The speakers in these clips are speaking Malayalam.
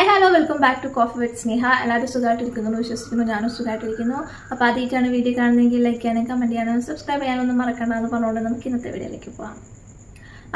Hi hello welcome back to coffee with Sneha എല്ലാവരും സുഖമായിട്ടിരിക്കുന്നു വിശ്വസിക്കുന്നു ഞാനും സുഖമായിട്ടിരിക്കുന്നു. അപ്പോൾ ആദ്യമായിട്ടാണ് വീഡിയോ കാണുന്നതെങ്കിൽ ലൈക്ക് ചെയ്യാനും കമന്റ് ചെയ്യാനും സബ്സ്ക്രൈബ് ചെയ്യാനൊന്നും മറക്കണ്ട എന്ന് പറഞ്ഞുകൊണ്ട് നമുക്ക് ഇന്നത്തെ വീഡിയോയിലേക്ക് പോകാം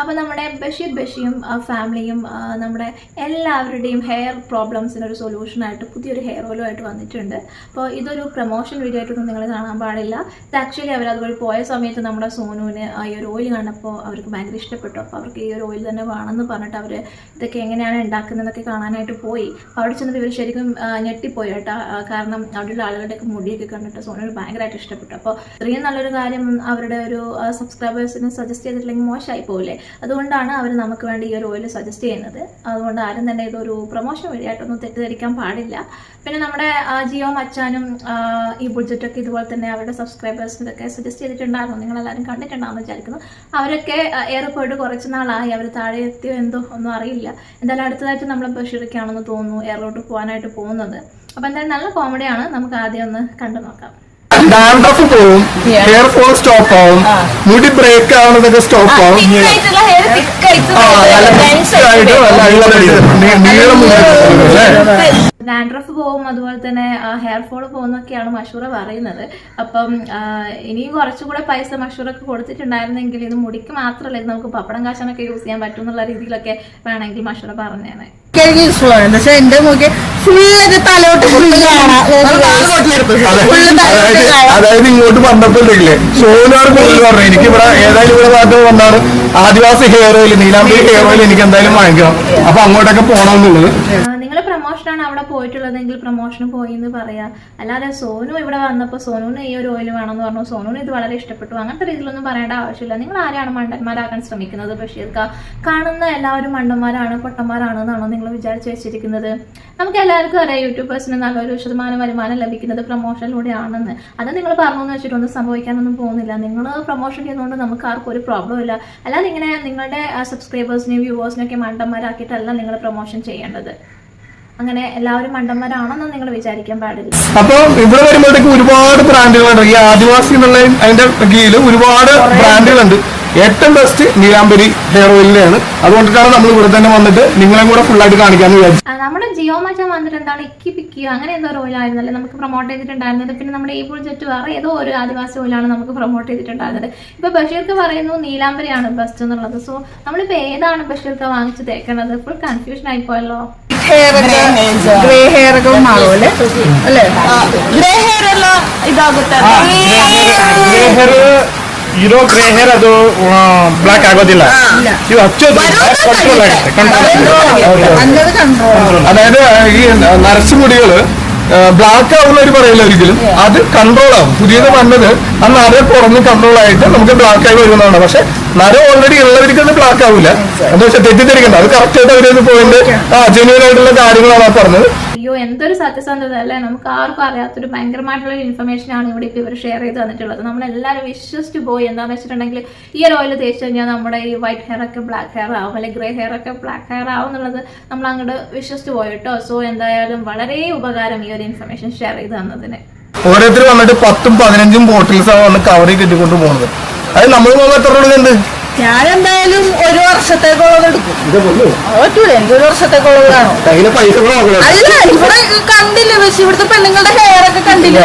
അപ്പോൾ നമ്മുടെ ബഷീർ ബഷിയും ഫാമിലിയും നമ്മുടെ എല്ലാവരുടെയും ഹെയർ പ്രോബ്ലംസിന് ഒരു സൊല്യൂഷനായിട്ട് പുതിയൊരു ഹെയർ ഓയിലുമായിട്ട് വന്നിട്ടുണ്ട്. അപ്പോൾ ഇതൊരു പ്രൊമോഷൻ വീഡിയോ ആയിട്ടൊന്നും നിങ്ങൾ കാണാൻ പാടില്ല. ഇത് ആക്ച്വലി അവർ അതുപോലെ പോയ സമയത്ത് നമ്മുടെ സോനുവിന് ഈ ഒരു ഓയിൽ കണ്ടപ്പോൾ അവർക്ക് ഭയങ്കര ഇഷ്ടപ്പെട്ടു. അപ്പോൾ അവർക്ക് ഈ ഒരു ഓയിൽ തന്നെ വേണമെന്ന് പറഞ്ഞിട്ട് അവർ ഇതൊക്കെ എങ്ങനെയാണ് ഉണ്ടാക്കുന്നതെന്നൊക്കെ കാണാനായിട്ട് പോയി. അപ്പോൾ അവിടെ ചെന്നിട്ട് ഇവർ ശരിക്കും ഞെട്ടിപ്പോയി കേട്ടോ. കാരണം അവിടെയുള്ള ആളുകളുടെയൊക്കെ മുടിയൊക്കെ കണ്ടിട്ട് സോനുവിന് ഭയങ്കരമായിട്ട് ഇഷ്ടപ്പെട്ടു. അപ്പോൾ ഇത്രയും നല്ലൊരു കാര്യം അവരുടെ ഒരു സബ്സ്ക്രൈബേഴ്സിന് സജസ്റ്റ് ചെയ്തിട്ടില്ലെങ്കിൽ മോശമായി പോകില്ലേ അതുകൊണ്ടാണ് അവർ നമുക്ക് വേണ്ടി ഈ ഒരു ഓയിൽ സജസ്റ്റ് ചെയ്യുന്നത്. അതുകൊണ്ട് ആരും തന്നെ ഇതൊരു പ്രൊമോഷൻ വഴിയായിട്ടൊന്നും തെറ്റിദ്ധരിക്കാൻ പാടില്ല. പിന്നെ നമ്മുടെ ജിയോ മച്ചാനും ഈ ബുഡ്ജറ്റൊക്കെ ഇതുപോലെ തന്നെ അവരുടെ സബ്സ്ക്രൈബേഴ്സിനൊക്കെ സജസ്റ്റ് ചെയ്തിട്ടുണ്ടായിരുന്നു. നിങ്ങളെല്ലാവരും കണ്ടിട്ടുണ്ടാകുമെന്ന് വിചാരിക്കുന്നു. അവരൊക്കെ ഏറെ പോയിട്ട് കുറച്ച് നാളായി. അവർ താഴെ എത്തിയോ എന്തോ ഒന്നും അറിയില്ല. എന്തായാലും അടുത്തതായിട്ട് നമ്മൾ ബഷീറൊക്കെയാണെന്ന് തോന്നുന്നു എയറിലോട്ട് പോകാനായിട്ട് പോകുന്നത്. അപ്പോൾ എന്തായാലും നല്ല കോമഡിയാണ് നമുക്ക് ആദ്യം ഒന്ന് കണ്ടു നോക്കാം ഡാൻഡ്രഫ് പോവും ഹെയർ ഫോൾ സ്റ്റോപ്പ് ആവും. മുടി ബ്രേക്ക് ആവുന്നതൊക്കെ സ്റ്റോപ്പ് ആവും? ഡാൻഡ്രഫ് പോവും അതുപോലെ തന്നെ ഹെയർ ഫോൾ പോകുന്നൊക്കെയാണ് മഷൂറ പറയുന്നത്. അപ്പം ഇനിയും കുറച്ചുകൂടെ പൈസ മഷൂറൊക്കെ കൊടുത്തിട്ടുണ്ടായിരുന്നെങ്കിൽ ഇത് മുടിക്ക് മാത്രമല്ല ഇത് നമുക്ക് പപ്പടം കാശാനൊക്കെ യൂസ് ചെയ്യാൻ പറ്റും എന്നുള്ള രീതിയിലൊക്കെ വേണമെങ്കിൽ മഷൂറ പറഞ്ഞേനെ. എനിക്ക് യൂസ്ഫുൾ ആണ് പക്ഷെ എന്റെ മുഖ്യ ഫുള്ള് തലോട്ട് ഫുള്ള് കാണാം. അതായത് ഇങ്ങോട്ട് വന്നപ്പോഴില്ലേ സോനാർ പോലും പറഞ്ഞു എനിക്ക് ഇവിടെ ഏതായാലും ഇവിടെ ഭാഗത്ത് വന്നാണ് ആദിവാസി hair oil Neelambari hair oil എനിക്ക് എന്തായാലും വാങ്ങിക്കണം അപ്പൊ അങ്ങോട്ടൊക്കെ പോകണമെന്നുള്ളത് നിങ്ങൾ പ്രൊമോഷനാണ് അവിടെ പോയിട്ടുള്ളതെങ്കിൽ പ്രൊമോഷന് പോയി എന്ന് പറയാം. അല്ലാതെ സോനു ഇവിടെ വന്നപ്പോൾ സോനുവിന് ഈ ഒരു ഓയിൽ വേണമെന്ന് പറഞ്ഞു. സോനുവിന് ഇത് വളരെ ഇഷ്ടപ്പെട്ടു. അങ്ങനത്തെ രീതിയിലൊന്നും പറയേണ്ട ആവശ്യമില്ല. നിങ്ങൾ ആരാണ് മണ്ടന്മാരാക്കാൻ ശ്രമിക്കുന്നത്? ബഷീർക്ക കാണുന്ന എല്ലാവരും മണ്ടന്മാരാണ് പൊട്ടന്മാരാണ് എന്നാണോ നിങ്ങൾ വിചാരിച്ചു വെച്ചിരിക്കുന്നത്. നമുക്ക് എല്ലാവർക്കും അറിയാം യൂട്യൂബേഴ്സിന് നല്ലൊരു ശതമാനം വരുമാനം ലഭിക്കുന്നത് പ്രൊമോഷനിലൂടെയാണെന്ന്. അത് നിങ്ങൾ പറഞ്ഞു വെച്ചിട്ടൊന്നും സംഭവിക്കാനൊന്നും പോകുന്നില്ല. നിങ്ങൾ പ്രൊമോഷൻ ചെയ്യുന്നതുകൊണ്ട് നമുക്ക് ആർക്കും ഒരു പ്രോബ്ലം ഇല്ല. അല്ലാതെ ഇങ്ങനെ നിങ്ങളുടെ സബ്സ്ക്രൈബേഴ്സിനെയും വ്യൂവേഴ്സിനെയൊക്കെ മണ്ടന്മാരാക്കിയിട്ടല്ല നിങ്ങൾ പ്രൊമോഷൻ ചെയ്യേണ്ടത്. അങ്ങനെ എല്ലാവരും മണ്ടന്മാരാണെന്ന് നിങ്ങൾ വിചാരിക്കാൻ പാടില്ല. അപ്പൊ ഇവിടെ വരുമ്പോഴത്തേക്ക് ഒരുപാട് ബ്രാൻഡുകളുണ്ട്. ഈ ആദിവാസി എന്നുള്ള അതിന്റെ കീഴിൽ ഒരുപാട് ബ്രാൻഡുകളുണ്ട്. ഏറ്റവും ബെസ്റ്റ് നീലാംബരി ഹെയർ ഓയിലാണ് അതുകൊണ്ടിട്ടാണ് നമ്മൾ ഇവിടെ തന്നെ വന്നിട്ട് നിങ്ങളെയും കൂടെ ഫുൾ ആയിട്ട് കാണിക്കാന്ന് വിചാരിച്ചു നമ്മുടെ ജിയോ മച്ചാൻ വന്നിട്ട് എന്താണ് ഇക്കി പിക്കിയോ അങ്ങനെ എന്തോ ഒരു ഓയിലായിരുന്നല്ലേ നമുക്ക് പ്രൊമോട്ട് ചെയ്തിട്ടുണ്ടായിരുന്നത്. പിന്നെ നമ്മുടെ ഈ പ്രോജക്റ്റ് വേറെ ഏതോ ഒരു ആദിവാസി ഓയിലാണ് നമുക്ക് പ്രൊമോട്ട് ചെയ്തിട്ടുണ്ടായിരുന്നത്. ഇപ്പൊ ബഷീർക്ക് പറയുന്നു നീലാംബരിയാണ് ബെസ്റ്റ് എന്നുള്ളത്. സോ നമ്മളിപ്പോ ഏതാണ് ബഷീർക്ക് വാങ്ങിച്ച് തേക്കേണ്ടത് ഫുൾ കൺഫ്യൂഷൻ ആയിപ്പോയല്ലോ ഗ്രേ ഹെയർ ഒക്കെ മാറുമല്ലേ അല്ലേ? ഗ്രേ ഹെയർ ഗ്രേ ഇതാകട്ടെ. ಇರೋ ಗ್ರೇ ಹೇರ್ ಅದು ಬ್ಲಾಕ್ ಆಗೋದಿಲ್ಲ ಇದು ಹಚ್ಚೋದು ಕಂಟ್ರೋಲ್ ಆಗುತ್ತೆ ಕಂಟ್ರೋಲ್ അന്നത് കൺട്രോൾ അതായത് ഈ നരച്ചു മുടികള് ബ്ലാക്ക് ആവുന്നവർ പറയില്ല ഒരിക്കലും അത് കൺട്രോൾ ആവും പുതിയത് വന്നത് ആ നര കുറഞ്ഞ് കൺട്രോൾ ആയിട്ട് നമുക്ക് ബ്ലാക്ക് ആയി വരുന്നതാണ് പക്ഷെ നര ഓൾറെഡി ഉള്ളവർക്ക് അത് ബ്ലാക്ക് ആവില്ല എന്താ വെച്ചാൽ തെറ്റിദ്ധരിക്കണ്ട അത് കറക്റ്റ് ആയിട്ട് അവരത് പോയിന്റ് ആ ജെന്യൂൻ ആയിട്ടുള്ള കാര്യങ്ങളാണ് ആ പറഞ്ഞത് അയ്യോ എന്തൊരു സത്യസന്ധത അല്ലേ? നമുക്ക് ആർക്കും അറിയാത്തൊരു ഭയങ്കരമായിട്ടുള്ള ഇൻഫർമേഷൻ ആണ് ഇവിടെ ഇപ്പോൾ ഇവർ ഷെയർ ചെയ്ത് തന്നിട്ടുള്ളത്. നമ്മളെല്ലാവരും വിശ്വസിച്ച് പോയി. എന്താണെന്ന് വെച്ചിട്ടുണ്ടെങ്കിൽ ഈ ഒരു ഓയിൽ തേച്ച് കഴിഞ്ഞാൽ നമ്മുടെ ഈ വൈറ്റ് ഹെയർ ഒക്കെ ബ്ലാക്ക് ഹെയർ ആവും അല്ലെങ്കിൽ ഗ്രേ ഹെയർ ഒക്കെ ബ്ലാക്ക് ഹെയർ ആവും എന്നുള്ളത് നമ്മൾ അങ്ങോട്ട് വിശ്വസിച്ച് പോയി കേട്ടോ. സോ എന്തായാലും വളരെ ഉപകാരം ഈ ഒരു ഇൻഫർമേഷൻ ഷെയർ ചെയ്ത് തന്നതിന്. ഓരോരുത്തർ വന്നിട്ട് പത്തും പതിനഞ്ചും ബോട്ടിൽസ് ആണ് വന്ന് കവറിൽ കെട്ടിക്കൊണ്ട് പോകുന്നത്. അത് നമ്മൾ എത്ര ഞാൻ എന്തായാലും ഒരു പറ്റൂല എനിക്ക് ഒരു അല്ല ഇവിടെ കണ്ടില്ല പക്ഷെ ഇവിടുത്തെ പെണ്ണുങ്ങളുടെ ഹെയർ ഒക്കെ കണ്ടില്ല?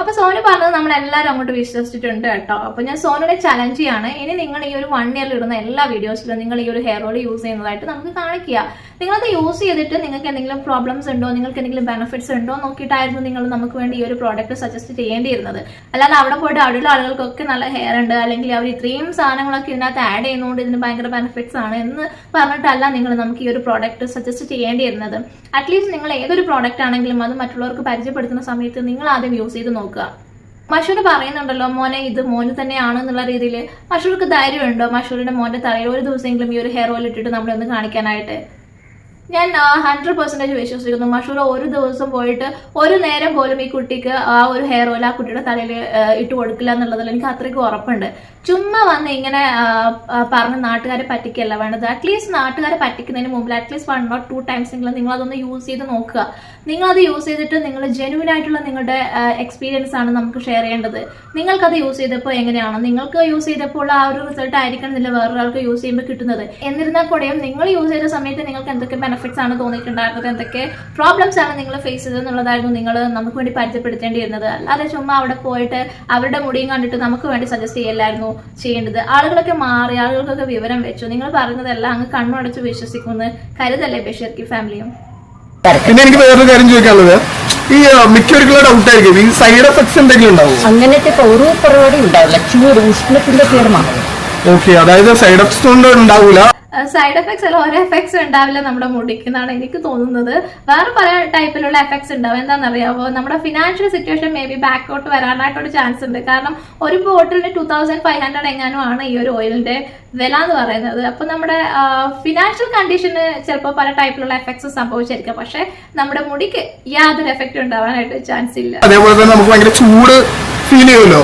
അപ്പൊ സോനു പറഞ്ഞത് നമ്മൾ എല്ലാരും അങ്ങോട്ട് വിശ്വസിച്ചിട്ടുണ്ട് കേട്ടോ. അപ്പൊ ഞാൻ സോനുടെ ചലഞ്ച് ചെയ്യാണ്. ഇനി നിങ്ങൾ ഈ ഒരു വൺ ഇയറിൽ ഇടുന്ന എല്ലാ വീഡിയോസിലും നിങ്ങൾ ഈ ഒരു ഹെയർ ഓയിൽ യൂസ് ചെയ്യുന്നതായിട്ട് നമുക്ക് കാണിക്കുക. നിങ്ങളത് യൂസ് ചെയ്തിട്ട് നിങ്ങൾക്ക് എന്തെങ്കിലും പ്രോബ്ലംസ് ഉണ്ടോ നിങ്ങൾക്ക് എന്തെങ്കിലും ബെനിഫിറ്റ്സ് ഉണ്ടോ നോക്കിയിട്ടായിരുന്നു നിങ്ങൾ നമുക്ക് വേണ്ടി ഈ ഒരു പ്രോഡക്റ്റ് സജസ്റ്റ് ചെയ്യേണ്ടിയിരുന്നത്. അല്ലാതെ അവിടെ പോയിട്ട് അവിടെയുള്ള ആളുകൾക്കൊക്കെ നല്ല ഹെയർ ഉണ്ട് അല്ലെങ്കിൽ അവർ ഇത്രയും സാധനങ്ങളൊക്കെ ഇതിനകത്ത് ആഡ് ചെയ്യുന്നതുകൊണ്ട് ഇതിന് ഭയങ്കര ബെനിഫിറ്റ്സ് ആണ് എന്ന് പറഞ്ഞിട്ടല്ല നിങ്ങൾ നമുക്ക് ഈ ഒരു പ്രോഡക്റ്റ് സജസ്റ്റ് ചെയ്യേണ്ടിയിരുന്നത്. അറ്റ്ലീസ്റ്റ് നിങ്ങൾ ഏതൊരു പ്രോഡക്റ്റ് ആണെങ്കിലും അത് മറ്റുള്ളവർക്ക് പരിചയപ്പെടുത്തുന്ന സമയത്ത് നിങ്ങൾ ആദ്യം യൂസ് ചെയ്ത് നോക്കുക. മഷൂർ പറയുന്നുണ്ടല്ലോ മോനെ ഇത് മോന് തന്നെയാണ് എന്നുള്ള രീതിയിൽ മഷൂർക്ക് ധൈര്യമുണ്ടോ? മഷൂറിന്റെ മോന്റെ തലയിൽ ഒരു ദിവസമെങ്കിലും ഈ ഒരു ഹെയർ ഓയിൽ ഇട്ടിട്ട് നമ്മളെ ഒന്ന് കാണിക്കാനായിട്ട്. ഞാൻ ഹൺഡ്രഡ് പെർസെന്റേജ് വിശ്വസിക്കുന്നു. മഷൂറ ഒരു ദിവസം പോയിട്ട് ഒരു നേരം പോലും ഈ കുട്ടിക്ക് ആ ഒരു ഹെയർ ഓയിൽ ആ കുട്ടിയുടെ തലയിൽ ഇട്ട് കൊടുക്കില്ല എന്നുള്ളതിൽ എനിക്ക് അത്രയ്ക്ക് ഉറപ്പുണ്ട്. ചുമ്മാ വന്ന് ഇങ്ങനെ പറഞ്ഞ് നാട്ടുകാരെ പറ്റിക്കല്ല വേണ്ടത്. അറ്റ്ലീസ്റ്റ് നാട്ടുകാരെ പറ്റിക്കുന്നതിന് മുമ്പിൽ at least one or two times എങ്കിലും നിങ്ങൾ അതൊന്ന് യൂസ് ചെയ്ത് നോക്കുക. നിങ്ങൾ അത് യൂസ് ചെയ്തിട്ട് നിങ്ങൾ ജെനുവിൻ ആയിട്ടുള്ള നിങ്ങളുടെ എക്സ്പീരിയൻസ് ആണ് നമുക്ക് ഷെയർ ചെയ്യേണ്ടത്. നിങ്ങൾക്കത് യൂസ് ചെയ്തപ്പോൾ എങ്ങനെയാണ്? നിങ്ങൾക്ക് യൂസ് ചെയ്തപ്പോൾ ആ ഒരു റിസൾട്ട് ആയിരിക്കണമെന്നില്ല വേറൊരാൾക്ക് യൂസ് ചെയ്യുമ്പോൾ കിട്ടുന്നത്. എന്നിരുന്നാൽ കൂടെയും നിങ്ങൾ യൂസ് ചെയ്ത സമയത്ത് നിങ്ങൾക്ക് എന്തൊക്കെ ബെനിഫിറ്റ്സ് ആണ് തോന്നിയിട്ടുണ്ടായിരുന്നത്. എന്തൊക്കെ പ്രോബ്ലംസ് ആണ് നിങ്ങൾ ഫേസ് ചെയ്തത് എന്നുള്ളതായിരുന്നു നിങ്ങൾ നമുക്ക് വേണ്ടി പരിചയപ്പെടുത്തേണ്ടിയിരുന്നത്. അല്ലാതെ ചുമ്മാ അവിടെ പോയിട്ട് അവരുടെ മുടിയും കണ്ടിട്ട് നമുക്ക് വേണ്ടി സജസ്റ്റ് ചെയ്യല്ലായിരുന്നു ചെയ്യേണ്ടത്. ആളുകളൊക്കെ മാറി ആളുകൾക്കൊക്കെ വിവരം വെച്ചു. നിങ്ങൾ പറഞ്ഞതെല്ലാം അങ്ങ് കണ്ണുടച്ച് വിശ്വസിക്കുന്നു കരുതല്ലേ ബഷീർക്കി ഫാമിലിയും പിന്നെ എനിക്ക് വേറൊരു കാര്യം ചോദിക്കാനുള്ളത്. ഈ മിക്കവർക്കുള്ള ഡൗട്ട് ആയിരിക്കും. ഈ സൈഡ് എഫക്ട്സ് എന്തെങ്കിലും ഉണ്ടാവും? അങ്ങനത്തെ ഇപ്പൊ ഒരു പരിപാടി ഉണ്ടാവില്ല. ചൂട് ഉഷ്ണത്തിന്റെ പേര് മാത്രം. ഓക്കെ അതായത് സൈഡ് എഫക്ട്സ് കൊണ്ട് ഉണ്ടാവൂല. സൈഡ് എഫക്ട്സ് അല്ല ഓരോ എഫക്ട്സ് ഉണ്ടാവില്ല നമ്മുടെ മുടിക്ക് എന്നാണ് എനിക്ക് തോന്നുന്നത്. വേറെ പല ടൈപ്പിലുള്ള എഫക്ട്സ് ഉണ്ടാവും. എന്താണെന്നറിയാമോ നമ്മുടെ ഫിനാൻഷ്യൽ സിറ്റുവേഷൻ മേ ബി ബാക്കോട്ട് വരാനായിട്ടൊരു ചാൻസ് ഉണ്ട്. കാരണം ഒരു ബോട്ടിലിന് ടു തൗസൻഡ് ഫൈവ് ഹൺഡ്രഡ് എങ്ങാനും ആണ് ഈ ഒരു ഓയിലിന്റെ വില എന്ന് പറയുന്നത്. അപ്പൊ നമ്മുടെ ഫിനാൻഷ്യൽ കണ്ടീഷന് ചിലപ്പോൾ പല ടൈപ്പിലുള്ള എഫക്ട്സ് സംഭവിച്ചിരിക്കാം. പക്ഷെ നമ്മുടെ മുടിക്ക് യാതൊരു എഫക്റ്റ് ഉണ്ടാവാനായിട്ട് ചാൻസ് ഇല്ല. അതേപോലെ തന്നെ നമുക്ക് ഭയങ്കര ചൂട് ഫീൽ ചെയ്യുമല്ലോ.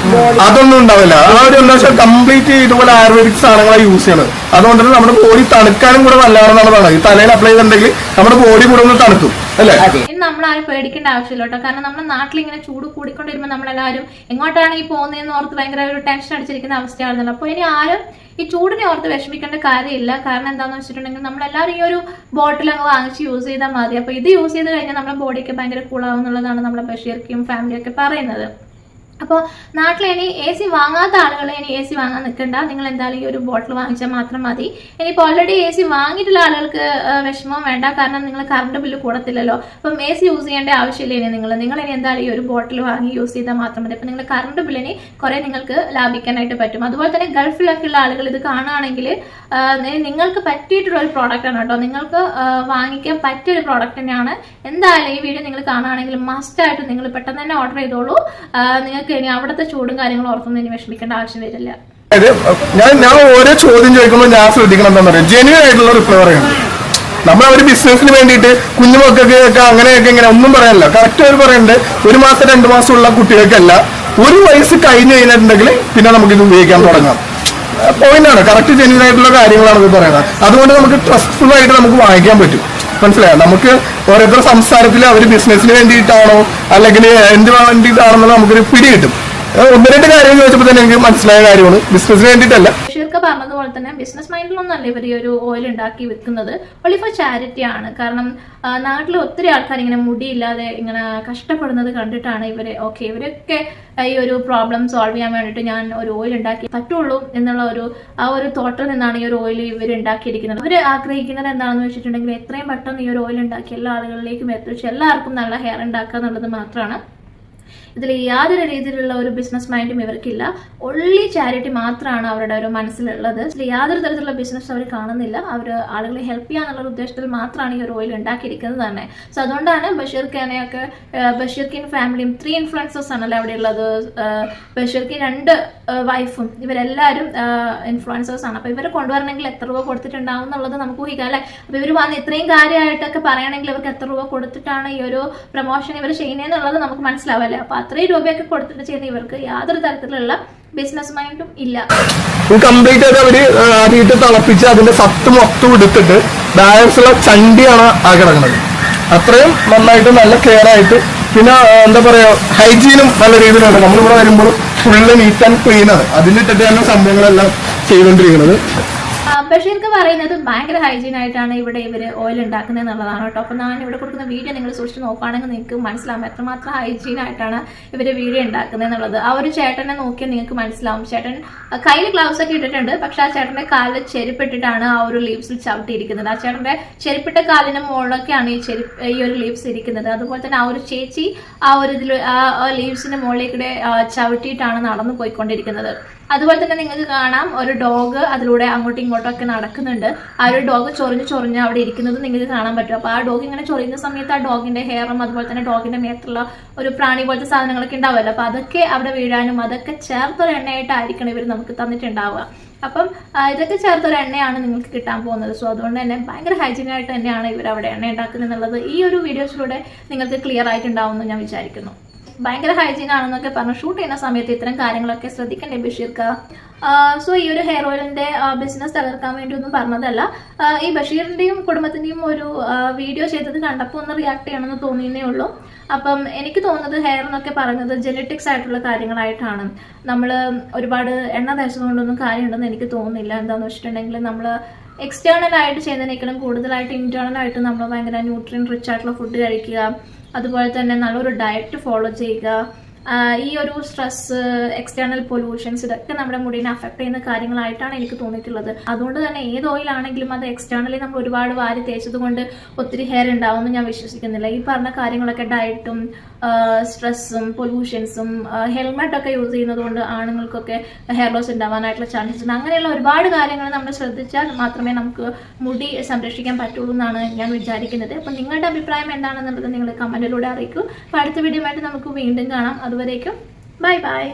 അതൊന്നും ഉണ്ടാവില്ല. ആ ഒരു എന്താ വെച്ചാൽ കംപ്ലീറ്റ് ഇതുപോലെ ആയുർവേദിക് സാധനങ്ങളാണ് യൂസ് ചെയ്യണം അതുകൊണ്ട് തന്നെ നമ്മുടെ ബോഡി തണുക്കാനും കൂടെ നല്ലതാണെന്നുള്ളതാണ് ഈ തലയിൽ അപ്ലൈ ചെയ്തിട്ടുണ്ടെങ്കിൽ നമ്മുടെ ബോഡി കൂടെ ഒന്ന് തണുക്കും. അല്ലേ? ഇനി നമ്മൾ ആരും പേടിക്കേണ്ട ആവശ്യമില്ല കേട്ടോ കാരണം നമ്മുടെ നാട്ടിൽ ഇങ്ങനെ ചൂട് കൂടിക്കൊണ്ടിരുമ്പോൾ നമ്മളെല്ലാവരും എങ്ങോട്ടാണ് ഈ പോകുന്നതെന്ന് ഓർത്ത് ഭയങ്കര ഒരു ടെൻഷൻ അടിച്ചിരിക്കുന്ന അവസ്ഥയാണെന്നല്ലോ അപ്പോൾ ഇനി ആരും ഈ ചൂടിനെ ഓർത്ത് വിഷമിക്കേണ്ട കാര്യമില്ല. കാരണം എന്താണെന്ന് വെച്ചിട്ടുണ്ടെങ്കിൽ നമ്മളെല്ലാവരും ഈ ഒരു ബോട്ടിൽ അങ്ങ് വാങ്ങിച്ച് യൂസ് ചെയ്താൽ മതി. അപ്പോൾ ഇത് യൂസ് ചെയ്ത് കഴിഞ്ഞാൽ നമ്മുടെ ബോഡിക്ക് ഭയങ്കര കൂളാവും എന്നുള്ളതാണ് നമ്മുടെ ബഷീർക്കും ഫാമിലിയൊക്കെ ഒക്കെ പറയുന്നത്. അപ്പോൾ നാട്ടിൽ ഇനി എ സി വാങ്ങാത്ത ആളുകൾ ഇനി എ സി വാങ്ങാൻ നിൽക്കണ്ട നിങ്ങൾ എന്തായാലും ഈ ഒരു ബോട്ടിൽ വാങ്ങിച്ചാൽ മാത്രം മതി. ഇനിയിപ്പോൾ ഓൾറെഡി എ സി വാങ്ങിയിട്ടുള്ള ആളുകൾക്ക് വിഷമം വേണ്ട. കാരണം നിങ്ങൾ കറണ്ട് ബില്ല് കൂടത്തില്ലല്ലോ. അപ്പം എ സി യൂസ് ചെയ്യേണ്ട ആവശ്യമില്ല ഇനി നിങ്ങൾ നിങ്ങൾ ഇനി എന്തായാലും ഈ ഒരു ബോട്ടിൽ വാങ്ങി യൂസ് ചെയ്താൽ മാത്രം മതി. അപ്പം നിങ്ങൾ കറണ്ട് ബില്ലിന് കുറേ നിങ്ങൾക്ക് ലാഭിക്കാനായിട്ട് പറ്റും. അതുപോലെ തന്നെ ഗൾഫിലൊക്കെ ഉള്ള ആളുകൾ ഇത് കാണുകയാണെങ്കിൽ നിങ്ങൾക്ക് പറ്റിയിട്ടുള്ള ഒരു പ്രോഡക്റ്റ് ആണ് കേട്ടോ. നിങ്ങൾക്ക് വാങ്ങിക്കാൻ പറ്റിയ ഒരു പ്രോഡക്റ്റ് തന്നെയാണ്. എന്തായാലും ഈ വീഡിയോ നിങ്ങൾ കാണുകയാണെങ്കിൽ മസ്റ്റായിട്ട് നിങ്ങൾ പെട്ടെന്ന് തന്നെ ഓർഡർ ചെയ്തോളൂ. ആ, ഇനി അവിടുത്തെ ചൂടും കാര്യങ്ങളും ഓർത്തൊന്നും ഇനി വിഷമിക്കേണ്ട ആവശ്യം വരില്ല. ഞാൻ ഞാൻ ഓരോ ചോദ്യം ചോദിക്കുമ്പോൾ ഞാൻ ശ്രദ്ധിക്കണം എന്താ പറയുക ജെന്യൂൻ ആയിട്ടുള്ള റിപ്ലൈ പറയണം. നമ്മൾ ഒരു ബിസിനസിന് വേണ്ടിയിട്ട് കുഞ്ഞുമക്കൾക്ക് ഒക്കെ അങ്ങനെയൊക്കെ ഇങ്ങനെ ഒന്നും പറയാനില്ല. കറക്റ്റ് അവർ പറയുന്നുണ്ട് ഒരു മാസം രണ്ട് മാസം ഉള്ള കുട്ടികൾക്കല്ല ഒരു വയസ്സ് കഴിഞ്ഞ് കഴിഞ്ഞിട്ടുണ്ടെങ്കിൽ പിന്നെ നമുക്ക് ഇത് ഉപയോഗിക്കാൻ തുടങ്ങാം. പോയിന്റ് ആണ്. കറക്റ്റ് ജെന്യൂൻ ആയിട്ടുള്ള കാര്യങ്ങളാണ് ഇത് പറയുന്നത്. അതുകൊണ്ട് നമുക്ക് ട്രസ്റ്റ്ഫുൾ ആയിട്ട് നമുക്ക് വാങ്ങിക്കാൻ പറ്റും. മനസ്സിലായോ? നമുക്ക് ഓരോരുത്തർ സംസാരത്തിൽ അവർ ബിസിനസ്സിന് വേണ്ടിയിട്ടാണോ? അല്ലെങ്കിൽ എന്ത് വേണ്ടിയിട്ടാണെന്നുള്ള നമുക്കൊരു പിടി കിട്ടും. ഒന്ന് രണ്ട് കാര്യം ചോദിച്ചപ്പോൾ തന്നെ എനിക്ക് മനസ്സിലായ കാര്യമാണ്. ബിസിനസ് വേണ്ടിയിട്ടല്ല. ബഷീർക്ക് പറഞ്ഞതുപോലെ തന്നെ ബിസിനസ് മൈൻഡിലൊന്നല്ല ഇവർ ഈ ഒരു ഓയിൽ ഉണ്ടാക്കി വിൽക്കുന്നത് ഓൺലി ഫോർ ചാരിറ്റി ആണ്. കാരണം നാട്ടിൽ ഒത്തിരി ആൾക്കാർ ഇങ്ങനെ മുടിയില്ലാതെ ഇങ്ങനെ കഷ്ടപ്പെടുന്നത് കണ്ടിട്ടാണ് ഇവർ ഓക്കെ ഇവരൊക്കെ ഈ ഒരു പ്രോബ്ലം സോൾവ് ചെയ്യാൻ വേണ്ടിട്ട് ഞാൻ ഒരു ഓയിൽ ഉണ്ടാക്കി പറ്റുള്ളൂ എന്നുള്ള ഒരു ആ ഒരു തോട്ടിൽ നിന്നാണ് ഈ ഒരു ഓയിൽ ഇവർ ഉണ്ടാക്കിയിരിക്കുന്നത്. അവർ ആഗ്രഹിക്കുന്നത് എന്താണെന്ന് വെച്ചിട്ടുണ്ടെങ്കിൽ എത്രയും പെട്ടെന്ന് ഈ ഒരു ഓയിൽ ഉണ്ടാക്കി എല്ലാ ആളുകളിലേക്കും എത്തിച്ച് എല്ലാവർക്കും നല്ല ഹെയർ ഉണ്ടാക്കുക എന്നുള്ളത് മാത്രമാണ്. ഇതിൽ യാതൊരു രീതിയിലുള്ള ഒരു ബിസിനസ് മൈൻഡും ഇവർക്കില്ല. ഒള്ളി ചാരിറ്റി മാത്രമാണ് അവരുടെ ഒരു മനസ്സിലുള്ളത്. യാതൊരു തരത്തിലുള്ള ബിസിനസ് അവർ കാണുന്നില്ല. അവർ ആളുകളെ ഹെൽപ്പ് ചെയ്യാന്നുള്ള ഉദ്ദേശത്തിൽ മാത്രമാണ് ഈ ഒരു ഓയിൽ ഉണ്ടാക്കിയിരിക്കുന്നത് തന്നെ. സോ അതുകൊണ്ടാണ് ബഷീർ ഖാനെയൊക്കെ ബഷീർ ഖിൻ ഫാമിലിയും ത്രീ ഇൻഫ്ലുവൻസേഴ്സ് ആണല്ലോ അവിടെ ഉള്ളത് ബഷീർ ഖിൻ രണ്ട് വൈഫും. ഇവരെല്ലാവരും ഇൻഫ്ലുവൻസേഴ്സ് ആണ്. അപ്പോൾ ഇവരെ കൊണ്ടുവരണമെങ്കിൽ എത്ര രൂപ കൊടുത്തിട്ടുണ്ടാവും എന്നുള്ളത് നമുക്ക് ഊഹിക്കാം അല്ലേ? അപ്പോൾ ഇവർ വന്ന് ഇത്രയും കാര്യമായിട്ടൊക്കെ പറയണമെങ്കിൽ ഇവർക്ക് എത്ര രൂപ കൊടുത്തിട്ടാണ് ഈ ഒരു പ്രൊമോഷൻ ഇവർ ചെയ്യുന്നതെന്നുള്ളത് നമുക്ക് മനസ്സിലാവല്ലേ അപ്പോൾ അത്രയും രൂപയൊക്കെ കൊടുത്തിട്ട് ചെയ്യുന്ന ഇവർക്ക് യാതൊരു തരത്തിലുള്ള ബിസിനസ് മൈൻഡും ഇല്ല. കംപ്ലീറ്റ് അവർ ആദ്യമായിട്ട് തിളപ്പിച്ച് അതിന്റെ സത്ത് മൊത്തം എടുത്തിട്ട് ചണ്ടിയാണ് ആ കിടക്കുന്നത് അത്രയും നന്നായിട്ട് നല്ല കെയർ ആയിട്ട്. പിന്നെ എന്താ പറയാ ഹൈജീനും നല്ല രീതിയിലുണ്ട്. നമ്മളിവിടെ വരുമ്പോൾ ഫുള്ള് നീറ്റ് ആൻഡ് ക്ലീൻ ആണ്. അതിലിട്ടിട്ട് തന്നെ സംഭവങ്ങളെല്ലാം ചെയ്തുകൊണ്ടിരിക്കുന്നത് ബഷീർക്ക് പറയുന്നത് ഭയങ്കര ഹൈജീൻ ആയിട്ടാണ് ഇവിടെ ഇവർ ഓയിൽ ഉണ്ടാക്കുന്നത് എന്നുള്ളതാണ് കേട്ടോ. അപ്പോൾ ഞാൻ ഇവിടെ കൊടുക്കുന്ന വീഡിയോ നിങ്ങൾ സൂക്ഷിച്ച് നോക്കുകയാണെങ്കിൽ നിങ്ങൾക്ക് മനസ്സിലാവും എത്രമാത്രം ഹൈജീൻ ആയിട്ടാണ് ഇവർ വീഡിയോ ഉണ്ടാക്കുന്നത് എന്നുള്ളത്. ആ ഒരു ചേട്ടനെ നോക്കിയാൽ നിങ്ങൾക്ക് മനസ്സിലാവും. ചേട്ടൻ കയ്യിൽ ഗ്ലൗസ് ഒക്കെ ഇട്ടിട്ടുണ്ട്. പക്ഷെ ആ ചേട്ടന്റെ കാലിൽ ചെരുപ്പിട്ടിട്ടാണ് ആ ഒരു ലീവ്സിൽ ചവിട്ടിയിരിക്കുന്നത്. ആ ചേട്ടന്റെ ചെരുപ്പിട്ട കാലിന് മുകളിലൊക്കെയാണ് ഈ ചെരുപ്പ് ഈ ഒരു ലീവ്സ് ഇരിക്കുന്നത്. അതുപോലെ തന്നെ ആ ഒരു ചേച്ചി ആ ഒരു ഇതിൽ ആ ലീവ്സിന്റെ മുകളിലേക്കൂടെ ചവിട്ടിയിട്ടാണ് നടന്നു പോയിക്കൊണ്ടിരിക്കുന്നത്. അതുപോലെ തന്നെ നിങ്ങൾക്ക് കാണാം ഒരു ഡോഗ് അതിലൂടെ അങ്ങോട്ടും ഇങ്ങോട്ടും ഒക്കെ നടക്കുന്നുണ്ട്. ആ ഒരു ഡോഗ് ചൊറിഞ്ഞ് ചൊറിഞ്ഞ് അവിടെ ഇരിക്കുന്നത് നിങ്ങൾക്ക് കാണാൻ പറ്റും. അപ്പോൾ ആ ഡോഗ് ഇങ്ങനെ ചൊറിയുന്ന സമയത്ത് ആ ഡോഗിന്റെ ഹെയറും അതുപോലെ തന്നെ ഡോഗിന്റെ മേത്തുള്ള ഒരു പ്രാണി പോലത്തെ സാധനങ്ങളൊക്കെ ഉണ്ടാവുമല്ലോ. അപ്പോൾ അതൊക്കെ അവിടെ വീഴാനും അതൊക്കെ ചേർത്തൊരു എണ്ണയായിട്ടായിരിക്കണം ഇവർ നമുക്ക് തന്നിട്ടുണ്ടാവുക. അപ്പം ഇതൊക്കെ ചേർത്തൊരു എണ്ണയാണ് നിങ്ങൾക്ക് കിട്ടാൻ പോകുന്നത്. സോ അതുകൊണ്ട് തന്നെ ഭയങ്കര ഹൈജീൻ ആയിട്ട് തന്നെയാണ് ഇവർ അവിടെ എണ്ണ ഉണ്ടാക്കുന്നത് എന്നുള്ളത് ഈ ഒരു വീഡിയോസിലൂടെ നിങ്ങൾക്ക് ക്ലിയർ ആയിട്ടുണ്ടാവുമെന്ന് ഞാൻ വിചാരിക്കുന്നു. ഭയങ്കര ഹൈജീൻ ആണെന്നൊക്കെ പറഞ്ഞു. ഷൂട്ട് ചെയ്യുന്ന സമയത്ത് ഇത്തരം കാര്യങ്ങളൊക്കെ ശ്രദ്ധിക്കണ്ടേ ബഷീർക്ക്? സോ ഈ ഒരു ഹെയർ ഓയിലിന്റെ ബിസിനസ് തകർക്കാൻ വേണ്ടി ഒന്നും പറഞ്ഞതല്ല ഈ ബഷീറിന്റെയും കുടുംബത്തിന്റെയും ഒരു വീഡിയോ ചെയ്തത് കണ്ടപ്പോൾ ഒന്ന് റിയാക്ട് ചെയ്യണമെന്ന് തോന്നിയേ ഉള്ളൂ. അപ്പം എനിക്ക് തോന്നുന്നത് ഹെയർ എന്നൊക്കെ പറയുന്നത് ജെനറ്റിക്സ് ആയിട്ടുള്ള കാര്യങ്ങളായിട്ടാണ്. നമ്മൾ ഒരുപാട് എണ്ണ തേച്ചതുകൊണ്ടൊന്നും കാര്യമുണ്ടെന്ന് എനിക്ക് തോന്നുന്നില്ല. എന്താണെന്ന് വെച്ചിട്ടുണ്ടെങ്കിൽ നമ്മൾ എക്സ്റ്റേണൽ ആയിട്ട് ചെയ്യുന്നതിനേക്കാളും കൂടുതലായിട്ട് ഇന്റേണൽ ആയിട്ട് നമ്മൾ ഭയങ്കര ന്യൂട്രിയൻ റിച്ച് ആയിട്ടുള്ള ഫുഡ് കഴിക്കുക. അതുപോലെ തന്നെ നല്ലൊരു ഡയറ്റ് ഫോളോ ചെയ്യുക. ഈ ഒരു സ്ട്രെസ് എക്സ്റ്റേണൽ പൊല്യൂഷൻസ് ഇതൊക്കെ നമ്മുടെ മുടിനെ അഫക്ട് ചെയ്യുന്ന കാര്യങ്ങളായിട്ടാണ് എനിക്ക് തോന്നിയിട്ടുള്ളത്. അതുകൊണ്ട് തന്നെ ഏത് ഓയിലാണെങ്കിലും അത് എക്സ്റ്റേണലി നമ്മൾ ഒരുപാട് വാരി തേച്ചത് കൊണ്ട് ഒത്തിരി ഹെയർ ഉണ്ടാവുമെന്ന് ഞാൻ വിശ്വസിക്കുന്നില്ല. ഈ പറഞ്ഞ കാര്യങ്ങളൊക്കെ ഡയറ്റും സ്ട്രെസ്സും പൊല്യൂഷൻസും ഹെൽമെറ്റ് ഒക്കെ യൂസ് ചെയ്യുന്നത് കൊണ്ട് ആണുങ്ങൾക്കൊക്കെ ഹെയർ ലോസ് ഉണ്ടാവാനായിട്ടുള്ള ചാൻസസ് ഉണ്ട്. അങ്ങനെയുള്ള ഒരുപാട് കാര്യങ്ങൾ നമ്മൾ ശ്രദ്ധിച്ചാൽ മാത്രമേ നമുക്ക് മുടി സംരക്ഷിക്കാൻ പറ്റുള്ളൂ എന്നാണ് ഞാൻ വിചാരിക്കുന്നത്. അപ്പം നിങ്ങളുടെ അഭിപ്രായം എന്താണെന്നുള്ളത് നിങ്ങൾ കമന്റിലൂടെ അറിയിക്കൂ. അപ്പോൾ അടുത്ത വീഡിയോ ആയിട്ട് നമുക്ക് വീണ്ടും കാണാം. അതുവരേക്കും ബൈ ബൈ